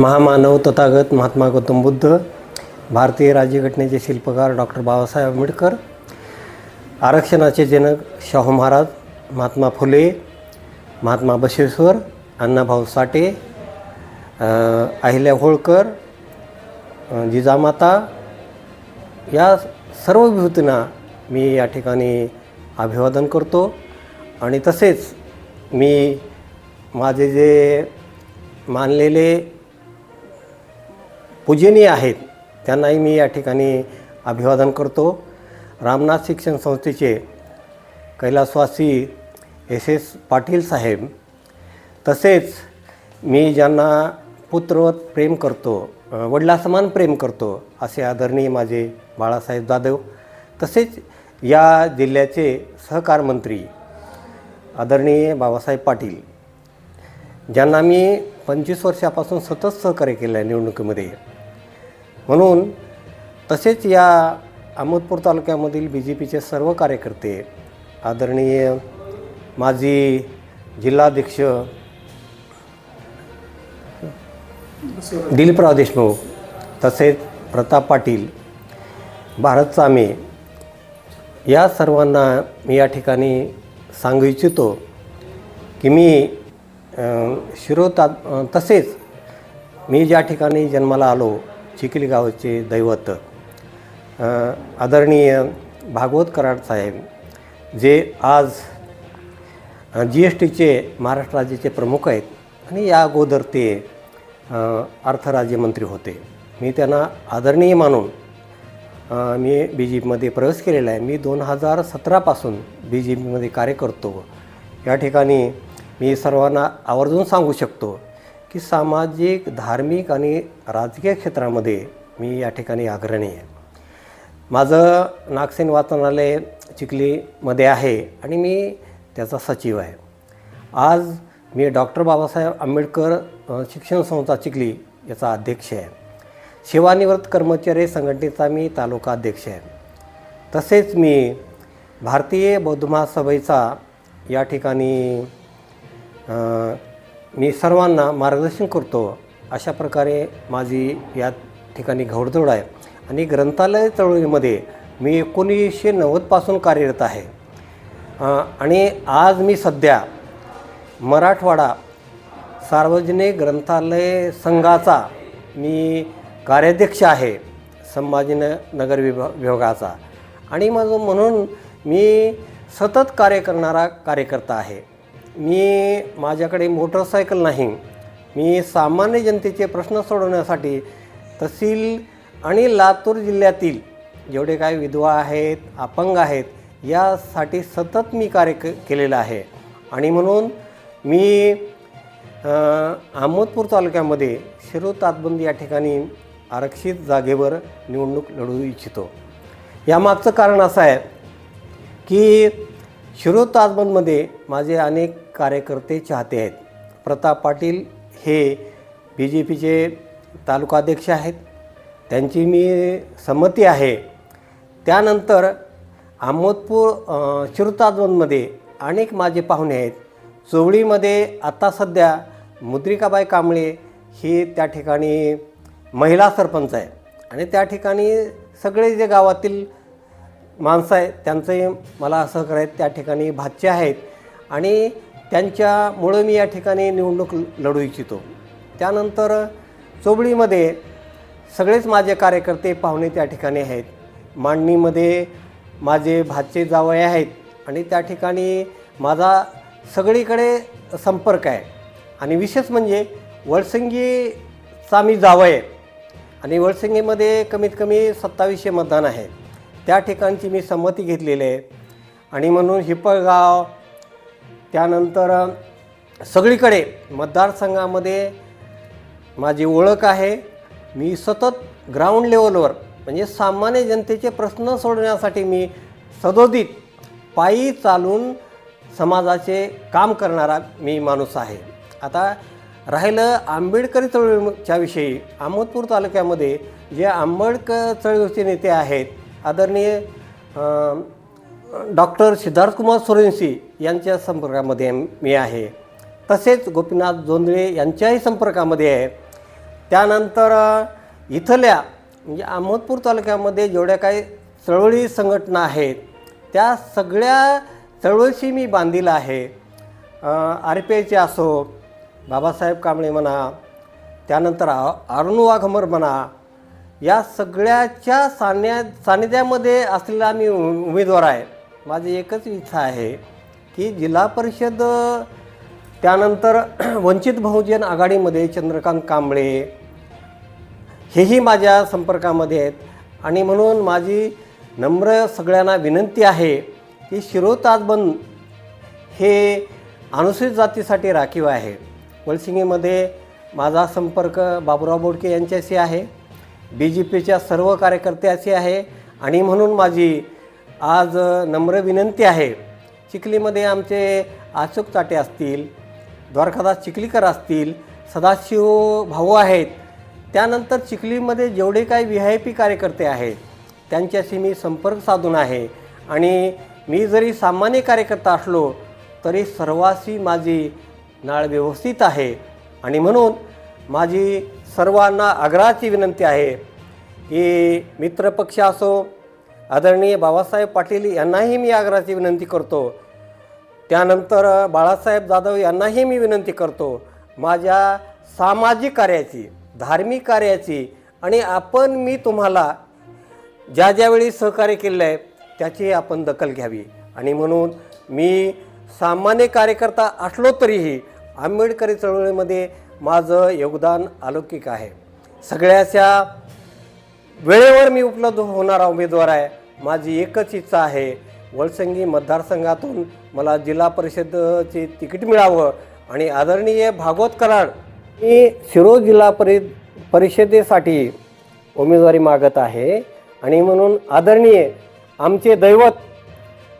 महामानव तथागत महात्मा गौतम बुद्ध भारतीय राज्यघटनेचे शिल्पकार डॉक्टर बाबासाहेब आंबेडकर आरक्षणाचे जनक शाहू महाराज महात्मा फुले महात्मा बशेश्वर अण्णाभाऊ साठे अहिल्या होळकर जिजामाता या सर्व विभूतींना मी या ठिकाणी अभिवादन करतो. आणि तसेच मी माझे जे मानलेले पूजनीय आहेत. त्यांनाही मी या ठिकाणी अभिवादन करतो. रामनाथ शिक्षण संस्थेचे कैलासवासी एस एस पाटील साहेब तसेच मी ज्यांना पुत्रवत प्रेम करतो वडिलासमान प्रेम करतो असे आदरणीय माझे बाळासाहेब जाधव तसेच या जिल्ह्याचे सहकार मंत्री आदरणीय बाबासाहेब पाटील ज्यांना मी पंचवीस वर्षापासून सतत सहकार्य केलं आहे निवडणुकीमध्ये. म्हणून तसेच या अहमदपूर तालुक्यामधील बी जे पीचे सर्व कार्यकर्ते आदरणीय माजी जिल्हाध्यक्ष दिलीपराव देशमुख तसेच प्रताप पाटील भारत चामे या सर्वांना मी या ठिकाणी सांगू इच्छितो की मी शिरोता तसेच मी ज्या ठिकाणी जन्माला आलो चिखली गावचे दैवत आदरणीय भागवत कराड साहेब जे आज जी एस टीचे महाराष्ट्र राज्याचे प्रमुख आहेत आणि या अगोदर ते अर्थराज्यमंत्री होते. मी त्यांना आदरणीय मानून मी बी जे पीमध्ये प्रवेश केलेला आहे. मी दोन हजार सतरापासून बी जे पीमध्ये कार्य करतो. या ठिकाणी मी सर्वांना आवर्जून सांगू शकतो की सामाजिक धार्मिक आणि राजकीय क्षेत्रामध्ये मी या ठिकाणी अग्रणी आहे. माझं नागसेन वाचनालय चिखलीमध्ये आहे आणि मी त्याचा सचिव आहे. आज मी डॉक्टर बाबासाहेब आंबेडकर शिक्षण संस्था चिखली याचा अध्यक्ष आहे. सेवानिवृत्त कर्मचारी संघटनेचा मी तालुका अध्यक्ष आहे. तसेच मी भारतीय बौद्ध महासभेचा या ठिकाणी मी सर्वांना मार्गदर्शन करतो अशा प्रकारे माझी या ठिकाणी घोडदौड आहे. आणि ग्रंथालय चळवळीमध्ये मी एकोणीसशे नव्वदपासून कार्यरत आहे. आणि आज मी सध्या मराठवाडा सार्वजनिक ग्रंथालय संघाचा मी कार्याध्यक्ष आहे संभाजीन नगर विभा विभागाचा. आणि माझं म्हणून मी सतत कार्य करणारा कार्यकर्ता आहे. मी माझ्याकडे मोटरसायकल नाही. मी सामान्य जनतेचे प्रश्न सोडवण्यासाठी तहसील आणि लातूर जिल्ह्यातील जेवढे काही विधवा आहेत अपंग आहेत यासाठी सतत मी कार्य क केलेलं आहे. आणि म्हणून मी अहमदपूर तालुक्यामध्ये शिरो तातबंदी या ठिकाणी आरक्षित जागेवर निवडणूक लढवू इच्छितो. यामागचं कारण असं आहे की शिरूर ताजबंदमध्ये माझे अनेक कार्यकर्ते चाहते आहेत. प्रताप पाटील हे बी जे पीचे तालुकाध्यक्ष आहेत. त्यांची मी संमती आहे. त्यानंतर अहमदपूर अ, अनेक माझे पाहुणे आहेत. चोवळीमध्ये आता सध्या मुद्रिकाबाई कांबळे ही त्या ठिकाणी महिला सरपंच आहे आणि त्या ठिकाणी सगळे जे गावातील माणसं आहेत त्यांचंही मला सहकार आहेत त्या ठिकाणी भातचे आहेत. आणि त्यांच्यामुळं मी या ठिकाणी निवडणूक लढू इच्छितो. त्यानंतर चोबळीमध्ये सगळेच माझे कार्यकर्ते पाहुणे त्या ठिकाणी आहेत. मांडणीमध्ये माझे भाचे जावळे आहेत आणि त्या ठिकाणी माझा सगळीकडे संपर्क आहे. आणि विशेष म्हणजे वळसंगीचा मी जावय आणि वळसंगीमध्ये कमीत कमी सत्तावीसशे मतदान आहे. त्या ठिकाणची मी संमती घेतलेली आहे. आणि म्हणून हिप्पळगाव त्यानंतर सगळीकडे मतदारसंघामध्ये माझी ओळख आहे. मी सतत ग्राउंड लेवलवर म्हणजे सामान्य जनतेचे प्रश्न सोडवण्यासाठी मी सदोदित पायी चालून समाजाचे काम करणारा मी माणूस आहे. आता राहिलं आंबेडकरी चळवळीच्या विषयी अहमदपूर तालुक्यामध्ये जे आंबेडकर चळवळीचे नेते आहेत आदरणीय डॉक्टर सिद्धार्थकुमार सोरेंशी यांच्या संपर्कामध्ये मी आहे. तसेच गोपीनाथ जोंधळे यांच्याही संपर्कामध्ये आहे. त्यानंतर इथल्या म्हणजे अहमदपूर तालुक्यामध्ये जेवढ्या काही चळवळी संघटना आहेत त्या सगळ्या चळवळीशी मी बांधील आहे. आर पी आयचे असो बाबासाहेब कांबळे म्हणा त्यानंतर आ अरुण वाघमर म्हणा या सगळ्याच्या सान्या सानिध्यामध्ये असलेला मी उ- उमेदवार आहे. माझी एकच इच्छा आहे की जिल्हा परिषद त्यानंतर वंचित बहुजन आघाडीमध्ये चंद्रकांत कांबळे हेही माझ्या संपर्कामध्ये आहेत. आणि म्हणून माझी नम्र सगळ्यांना विनंती आहे की शिरो ताजबंद हे अनुसूचित जातीसाठी राखीव आहे. वलसिंगीमध्ये माझा संपर्क बाबुराव बोडके यांच्याशी आहे. बी जे पीच्या सर्व कार्यकर्त्याशी आहे. आणि म्हणून माझी आज नम्र विनंती आहे चिखलीमध्ये आमचे अशोक चाटे असतील द्वारकादास चिखलीकर असतील सदाशिव भाऊ आहेत. त्यानंतर चिखलीमध्ये जेवढे काही व्ही आय पी कार्यकर्ते आहेत त्यांच्याशी मी संपर्क साधून आहे. आणि मी जरी सामान्य कार्यकर्ता असलो तरी सर्वाशी माझी नाळ व्यवस्थित आहे. आणि म्हणून माझी सर्वांना आग्रहाची विनंती आहे की मित्रपक्ष असो आदरणीय बाबासाहेब पाटील यांनाही मी आग्रहाची विनंती करतो. त्यानंतर बाळासाहेब जाधव यांनाही मी विनंती करतो माझ्या सामाजिक कार्याची धार्मिक कार्याची आणि आपण मी तुम्हाला ज्या ज्यावेळी सहकार्य केलेलं आहे त्याची आपण दखल घ्यावी. आणि म्हणून मी सामान्य कार्यकर्ता असलो तरीही आंबेडकरी चळवळीमध्ये माझं योगदान अलौकिक आहे. सगळ्याच्या वेळेवर मी उपलब्ध होणारा उमेदवार आहे. माझी एकच इच्छा आहे. वळसंगी मतदारसंघातून मला जिल्हा परिषदचे तिकीट मिळावं आणि आदरणीय भागवत कराड मी शिरो जिल्हा परि परिषदेसाठी उमेदवारी मागत आहे. आणि म्हणून आदरणीय आमचे दैवत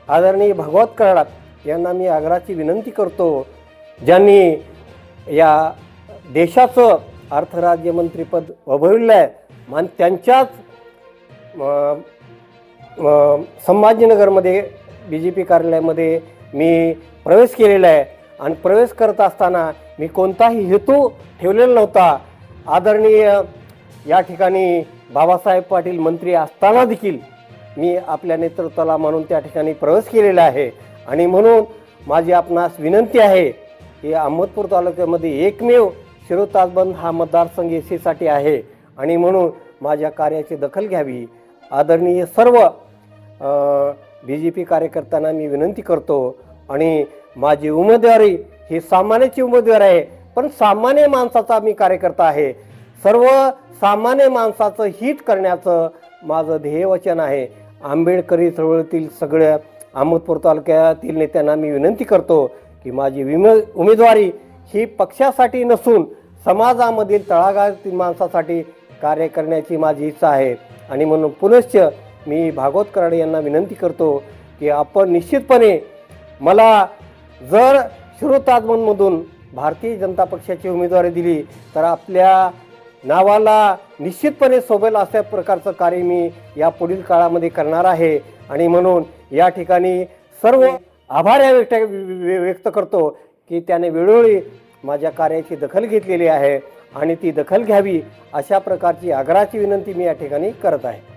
आदरणीय भागवत कराड यांना मी आग्रहाची विनंती करतो ज्यांनी या देशाचं अर्थराज्यमंत्रीपद वभविलं आहे आणि त्यांच्याच संभाजीनगरमध्ये बी जे पी कार्यालयामध्ये मी प्रवेश केलेला आहे. आणि प्रवेश करत असताना मी कोणताही हेतू ठेवलेला नव्हता. आदरणीय या ठिकाणी बाबासाहेब पाटील मंत्री असताना देखील मी आपल्या नेतृत्वाला म्हणून त्या ठिकाणी प्रवेश केलेला आहे. आणि म्हणून माझी आपणास विनंती आहे की अहमदपूर तालुक्यामध्ये एकमेव शिरो ताजबंद हा मतदारसंघ एस सीसाठी आहे. आणि म्हणून माझ्या कार्याची दखल घ्यावी. आदरणीय सर्व बी जे पी कार्यकर्त्यांना मी विनंती करतो. आणि माझी उमेदवारी ही सामान्याची उमेदवार आहे. पण सामान्य माणसाचा मी कार्यकर्ता आहे. सर्व सामान्य माणसाचं हित करण्याचं माझं ध्येयवचन आहे. आंबेडकरी चळवळीतील सगळ्या अहमदपूर तालुक्यातील नेत्यांना मी विनंती करतो की माझी विमे उमेदवारी ही पक्षासाठी नसून समाजामधील तळागाळातील माणसासाठी कार्य करण्याची माझी इच्छा आहे. आणि म्हणून पुनश्च मी भागवत कराडे यांना विनंती करतो की आपण निश्चितपणे मला जर शिरो ताजमनमधून भारतीय जनता पक्षाची उमेदवारी दिली तर आपल्या नावाला निश्चितपणे सोबेल अशा प्रकारचं कार्य मी या पुढील काळामध्ये करणार आहे. आणि म्हणून या ठिकाणी सर्व आभार या व्यक्त व्यक्त करतो की त्याने वेळोवेळी माझ्या कार्याची दखल घेतलेली आहे आणि ती दखल घ्यावी अशा प्रकारची आग्रहाची विनंती मी या ठिकाणी करत आहे.